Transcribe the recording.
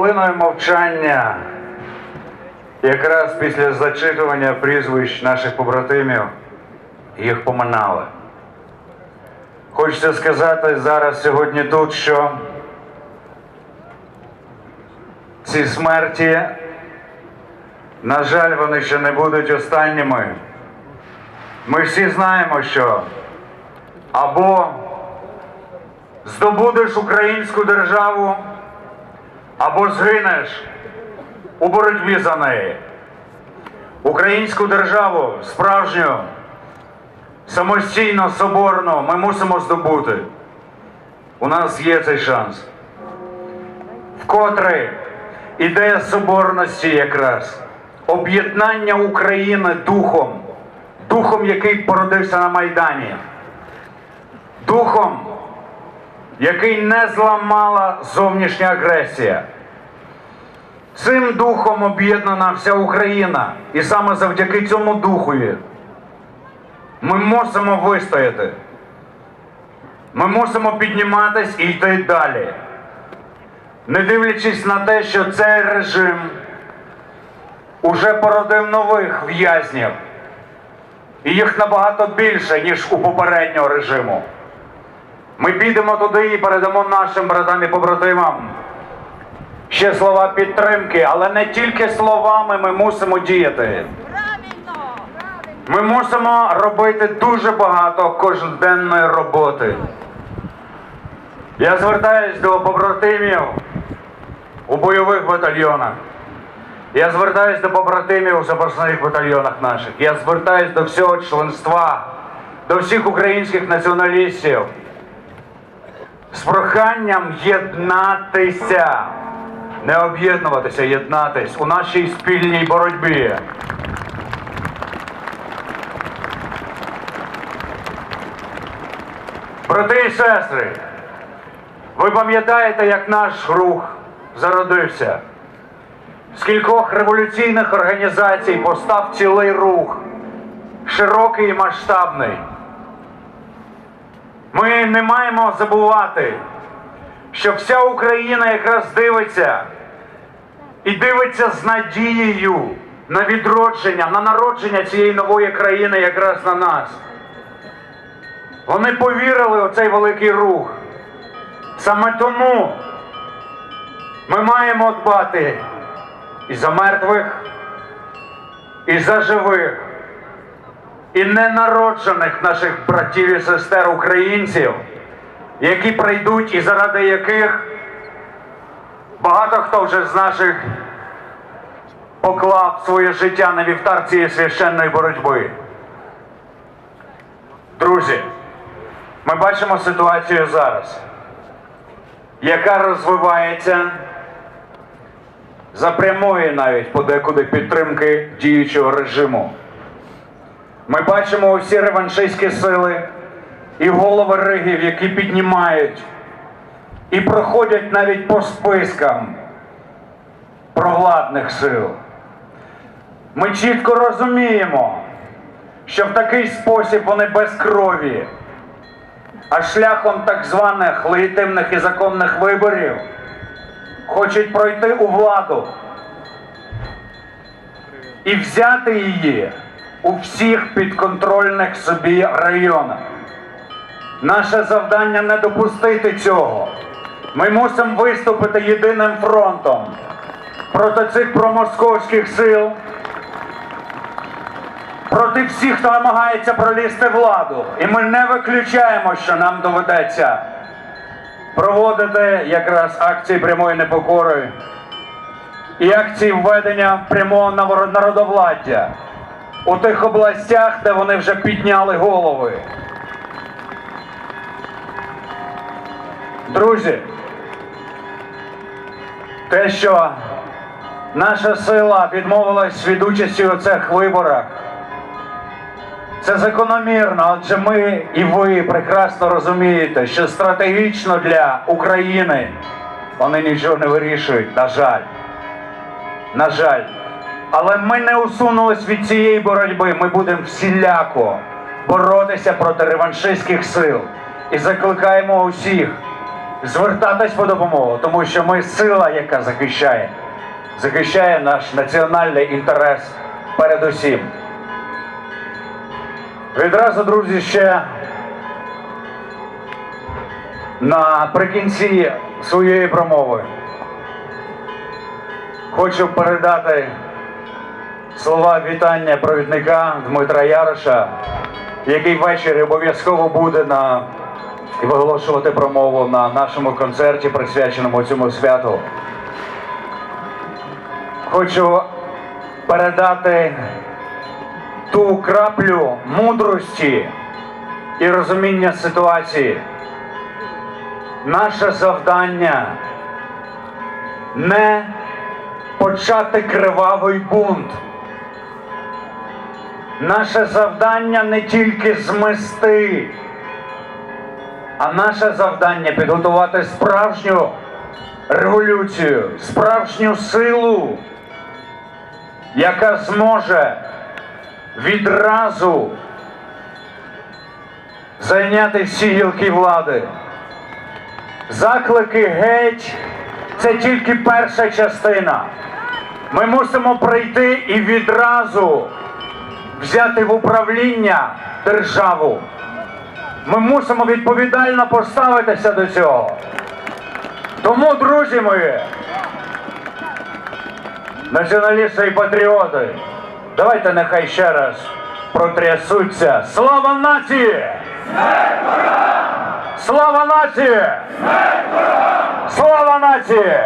хвилиною мовчання, якраз після зачитування прізвищ наших побратимів, їх поминали. Хочеться сказати зараз сьогодні тут, що ці смерті, на жаль, вони ще не будуть останніми. Ми всі знаємо, що або здобудеш українську державу, або згинеш у боротьбі за неї. Українську державу справжню, самостійно, соборну ми мусимо здобути. У нас є цей шанс. Вкотре ідея соборності якраз, об'єднання України духом, духом, який породився на Майдані, духом, який не зламала зовнішня агресія. Цим духом об'єднана вся Україна. І саме завдяки цьому духові ми мусимо вистояти. Ми мусимо підніматись і йти далі. Не дивлячись на те, що цей режим уже породив нових в'язнів. І їх набагато більше, ніж у попереднього режиму. Ми підемо туди і передамо нашим братам і побратимам ще слова підтримки, але не тільки словами ми мусимо діяти. Ми мусимо робити дуже багато кожноденної роботи. Я звертаюсь до побратимів у бойових батальйонах. Я звертаюсь до побратимів у запасних батальйонах наших. Я звертаюсь до всього членства, до всіх українських націоналістів з проханням єднатися, не об'єднуватися, єднатись у нашій спільній боротьбі. Брати і сестри, ви пам'ятаєте, як наш рух зародився? З кількох революційних організацій постав цілий рух, широкий і масштабний. Ми не маємо забувати, що вся Україна якраз дивиться і дивиться з надією на відродження, на народження цієї нової країни якраз на нас. Вони повірили у цей великий рух. Саме тому ми маємо дбати і за мертвих, і за живих, і ненароджених наших братів і сестер українців, які прийдуть і заради яких багато хто вже з наших поклав своє життя на вівтар цієї священної боротьби. Друзі, ми бачимо ситуацію зараз, яка розвивається за прямої навіть подекуди підтримки діючого режиму. Ми бачимо усі реваншистські сили і голови ригів, які піднімають і проходять навіть по спискам провладних сил. Ми чітко розуміємо, що в такий спосіб вони без крові, а шляхом так званих легітимних і законних виборів хочуть пройти у владу і взяти її у всіх підконтрольних собі районах. Наше завдання не допустити цього. Ми мусимо виступити єдиним фронтом проти цих промосковських сил, проти всіх, хто намагається пролізти владу. І ми не виключаємо, що нам доведеться проводити якраз акції прямої непокори і акції введення прямого народовладдя у тих областях, де вони вже підняли голови. Друзі, те, що наша сила відмовилась від участі у цих виборах, це закономірно, адже ми і ви прекрасно розумієте, що стратегічно для України вони нічого не вирішують, на жаль. На жаль. Але ми не усунулись від цієї боротьби. Ми будемо всіляко боротися проти реваншистських сил і закликаємо усіх звертатись по допомогу, тому що ми сила, яка захищає, захищає наш національний інтерес передусім. Відразу, друзі, ще наприкінці своєї промови хочу передати слова вітання провідника Дмитра Яроша, який ввечері обов'язково буде на виголошувати промову на нашому концерті, присвяченому цьому святу. Хочу передати ту краплю мудрості і розуміння ситуації. Наше завдання не почати кривавий бунт. Наше завдання не тільки змести, а наше завдання підготувати справжню революцію, справжню силу, яка зможе відразу зайняти всі гілки влади. Заклики геть це тільки перша частина. Ми мусимо прийти і відразу взяти в управління державу. Ми мусимо відповідально поставитися до цього. Тому, друзі мої, націоналісти і патріоти, давайте нехай ще раз протрясуться. Слава нації! Слава нації! Слава нації!